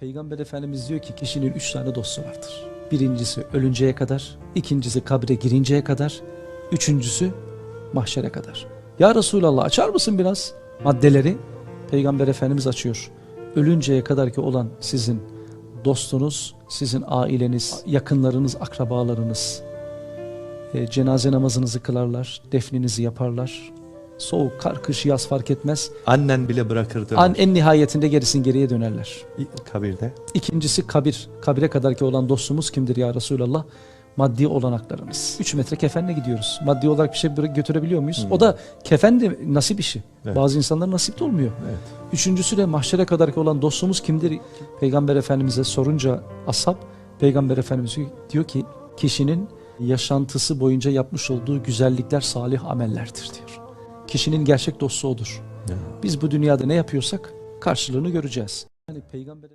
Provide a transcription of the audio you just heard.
Peygamber Efendimiz diyor ki kişinin üç tane dostu vardır. Birincisi ölünceye kadar, ikincisi kabre girinceye kadar, üçüncüsü mahşere kadar. Ya Resulallah açar mısın biraz maddeleri? Peygamber Efendimiz açıyor. Ölünceye kadar ki olan sizin dostunuz, sizin aileniz, yakınlarınız, akrabalarınız. E, cenaze namazınızı kılarlar, defninizi yaparlar. Soğuk, kar, kış, yaz fark etmez. Annen bile bırakırdı. An en nihayetinde gerisin geriye dönerler. kabirde. İkincisi kabir. Kabire kadar ki olan dostumuz kimdir ya Resulallah? Maddi olanaklarımız. 3 metre kefenle gidiyoruz. Maddi olarak bir şey götürebiliyor muyuz? Hmm. O da kefen de nasip işi. Evet. Bazı insanlar nasip de olmuyor. Evet. Üçüncüsü de mahşere kadar ki olan dostumuz kimdir? Peygamber Efendimiz'e sorunca ashab, Peygamber Efendimiz diyor ki kişinin yaşantısı boyunca yapmış olduğu güzellikler salih amellerdir diyor. Kişinin gerçek dostu odur. Evet. Biz bu dünyada ne yapıyorsak karşılığını göreceğiz. Yani Peygamber